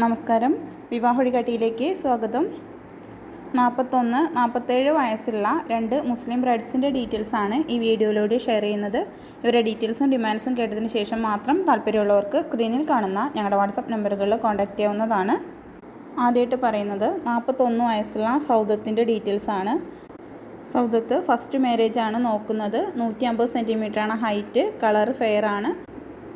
നമസ്കാരം. വിവാഹൊഴികാട്ടിയിലേക്ക് സ്വാഗതം. നാൽപ്പത്തൊന്ന് നാൽപ്പത്തേഴ് വയസ്സുള്ള രണ്ട് മുസ്ലിം ബ്രൈഡ്സിന്റെ ഡീറ്റെയിൽസാണ് ഈ വീഡിയോയിലൂടെ ഷെയർ ചെയ്യുന്നത്. ഇവരുടെ ഡീറ്റെയിൽസും ഡിമാൻഡ്സും കേട്ടതിന് ശേഷം മാത്രം താല്പര്യമുള്ളവർക്ക് സ്ക്രീനിൽ കാണുന്ന ഞങ്ങളുടെ വാട്സപ്പ് നമ്പറുകളിൽ കോൺടാക്റ്റ് ചെയ്യാവുന്നതാണ്. ആദ്യമായിട്ട് പറയുന്നത് നാൽപ്പത്തൊന്ന് വയസ്സുള്ള സൗദത്തിന്റെ ഡീറ്റെയിൽസാണ് സൗദത്ത് ഫസ്റ്റ് മാരേജ് ആണ് നോക്കുന്നത്. നൂറ്റി അമ്പത് സെന്റിമീറ്ററാണ് ഹൈറ്റ് കളർ ഫെയർ ആണ്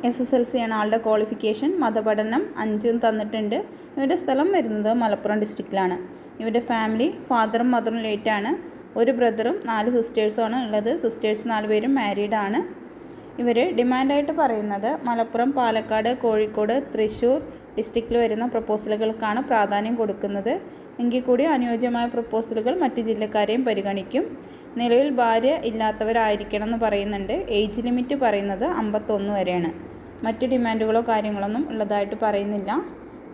എസ് എസ് എൽ സി ആണ് ആളുടെ ക്വാളിഫിക്കേഷൻ മതപഠനം അഞ്ചും തന്നിട്ടുണ്ട്. ഇവരുടെ സ്ഥലം വരുന്നത് മലപ്പുറം ഡിസ്ട്രിക്റ്റിലാണ് ഇവരുടെ ഫാമിലി ഫാദറും മദറും ലേറ്റാണ് ഒരു ബ്രദറും നാല് സിസ്റ്റേഴ്സുമാണ് ഉള്ളത്. സിസ്റ്റേഴ്സ് നാല് പേരും മാരീഡ് ആണ്. ഇവർ ഡിമാൻഡായിട്ട് പറയുന്നത് മലപ്പുറം പാലക്കാട് കോഴിക്കോട് തൃശ്ശൂർ ഡിസ്ട്രിക്റ്റിൽ വരുന്ന പ്രപ്പോസലുകൾക്കാണ് പ്രാധാന്യം കൊടുക്കുന്നത്. എങ്കിൽ കൂടി അനുയോജ്യമായ പ്രപ്പോസലുകൾ മറ്റ് ജില്ലക്കാരെയും പരിഗണിക്കും. നിലവിൽ ഭാര്യ ഇല്ലാത്തവരായിരിക്കണം എന്ന് പറയുന്നുണ്ട്. ഏജ് ലിമിറ്റ് പറയുന്നത് അമ്പത്തൊന്ന് വരെയാണ്. മറ്റ് ഡിമാൻഡുകളോ കാര്യങ്ങളൊന്നും ഉള്ളതായിട്ട് പറയുന്നില്ല.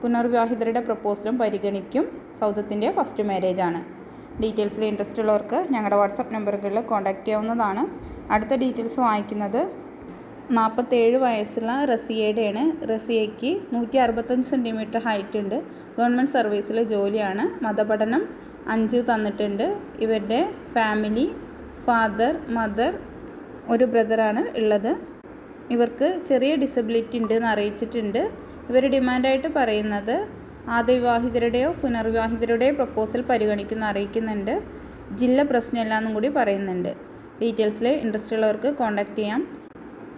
പുനർവിവാഹിതരുടെ പ്രപ്പോസലും പരിഗണിക്കും. സൗദത്തിന്റെ ഫസ്റ്റ് മാരേജ് ആണ്. ഡീറ്റെയിൽസിൽ ഇൻട്രസ്റ്റ് ഉള്ളവർക്ക് ഞങ്ങളുടെ വാട്സപ്പ് നമ്പറുകളിൽ കോൺടാക്റ്റ് ചെയ്യാവുന്നതാണ്. അടുത്ത ഡീറ്റെയിൽസ് വാങ്ങിക്കുന്നത് നാൽപ്പത്തേഴ് വയസ്സുള്ള റസിയയുടെയാണ്. റസിയയ്ക്ക് നൂറ്റി അറുപത്തഞ്ച് സെന്റിമീറ്റർ ഹൈറ്റ് ഉണ്ട്. ഗവൺമെന്റ് സർവീസിലെ ജോലിയാണ്. മതപഠനം അഞ്ച് തന്നിട്ടുണ്ട്. ഇവരുടെ ഫാമിലി ഫാദർ മദർ ഒരു ബ്രദറാണ് ഉള്ളത്. ഇവർക്ക് ചെറിയ ഡിസബിലിറ്റി ഉണ്ട് എന്ന് അറിയിച്ചിട്ടുണ്ട്. ഇവർ ഡിമാൻഡായിട്ട് പറയുന്നത് ആദ്യ വിവാഹിതരുടെയോ പുനർവിവാഹിതരുടെയോ പ്രപ്പോസൽ പരിഗണിക്കുന്ന അറിയിക്കുന്നുണ്ട്. ജില്ല പ്രശ്നമില്ല എന്നും കൂടി പറയുന്നുണ്ട്. ഡീറ്റെയിൽസിൽ ഇൻട്രസ്റ്റ് ഉള്ളവർക്ക് കോൺടാക്റ്റ് ചെയ്യാം.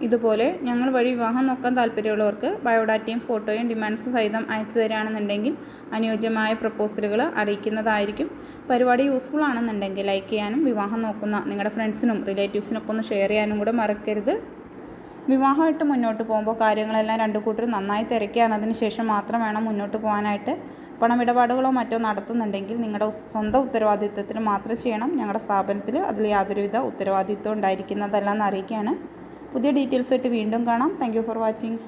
ഇതുപോലെ ഞങ്ങൾ വഴി വിവാഹം നോക്കാൻ താല്പര്യമുള്ളവർക്ക് ബയോഡാറ്റയും ഫോട്ടോയും ഡിമാൻഡ്സ് സഹിതം അയച്ചു തരികയാണെന്നുണ്ടെങ്കിൽ അനുയോജ്യമായ പ്രപ്പോസലുകൾ അറിയിക്കുന്നതായിരിക്കും. പരിപാടി യൂസ്ഫുൾ ആണെന്നുണ്ടെങ്കിൽ ലൈക്ക് ചെയ്യാനും വിവാഹം നോക്കുന്ന നിങ്ങളുടെ ഫ്രണ്ട്സിനും റിലേറ്റീവ്സിനൊക്കെ ഒന്ന് ഷെയർ ചെയ്യാനും കൂടെ മറക്കരുത്. വിവാഹമായിട്ട് മുന്നോട്ട് പോകുമ്പോൾ കാര്യങ്ങളെല്ലാം രണ്ടു കൂട്ടരും നന്നായി തിരക്കിയാണ്. അതിന് ശേഷം മാത്രം വേണം മുന്നോട്ട് പോകാനായിട്ട്. പണമിടപാടുകളോ മറ്റോ നടത്തുന്നുണ്ടെങ്കിൽ നിങ്ങളുടെ സ്വന്തം ഉത്തരവാദിത്വത്തിൽ മാത്രം ചെയ്യണം. ഞങ്ങളുടെ സ്ഥാപനത്തിൽ അതിൽ യാതൊരുവിധ ഉത്തരവാദിത്വം ഉണ്ടായിരിക്കുന്നതല്ല എന്ന് അറിയിക്കുകയാണ്. പുതിയ ഡീറ്റെയിൽസായിട്ട് വീണ്ടും കാണാം. Thank for watching